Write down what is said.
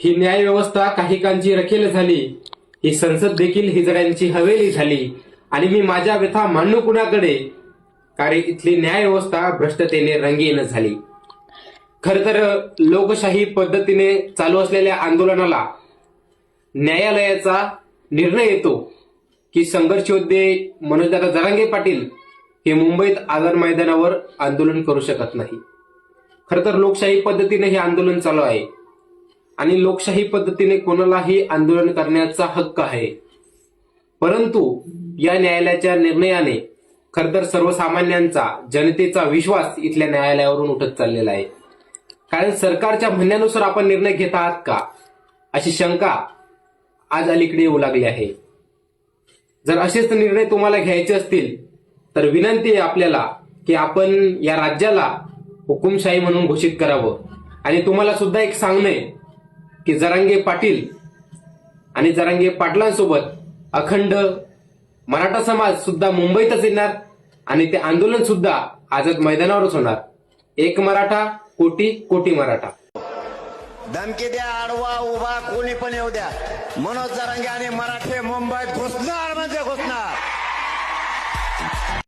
ही न्यायव्यवस्था काहीकांची काही रखेल झाली. ही संसद देखील हिजड्यांची हवेली झाली. आणि मी माझ्या व्यथा मांडू कुणाकडे? कारण इथली न्यायव्यवस्था भ्रष्टतेने रंगीन झाली. खर तर लोकशाही पद्धतीने चालू असलेल्या आंदोलनाला न्यायालयाचा निर्णय येतो की संघर्ष योद्धे मनोजदादा जरांगे पाटील हे मुंबईत आझाद मैदानावर आंदोलन करू शकत नाही. खर तर लोकशाही पद्धतीने हे आंदोलन चालू आहे. आणि लोकशाही पद्धतीने कोणालाही आंदोलन करण्याचा हक्क आहे. परंतु या न्यायालयाच्या निर्णयाने खर तर सर्वसामान्यांचा जनतेचा विश्वास इथल्या न्यायालयावरून उठत चाललेला आहे. कारण सरकारच्या म्हणण्यानुसार आपण निर्णय घेत आहात का? अशी शंका आज अलीकडे येऊ लागली आहे. जर असेच निर्णय तुम्हाला घ्यायचे असतील तर विनंती आहे आपल्याला की आपण या राज्याला हुकुमशाही म्हणून घोषित करावं. आणि तुम्हाला सुद्धा एक सांगणं आहे की जरांगे पाटील आणि जरांगे पाटलांसोबत अखंड मराठा समाज सुद्धा मुंबईतच येणार आणि ते आंदोलन सुद्धा आझाद मैदानावरच होणार. एक मराठा कोटी कोटी मराठा. धमकी द्या आडवा उभा कोणी पण येऊ द्या. मनोज जरांगे आणि मराठे मुंबईत घुसणार म्हणजे घुसणार.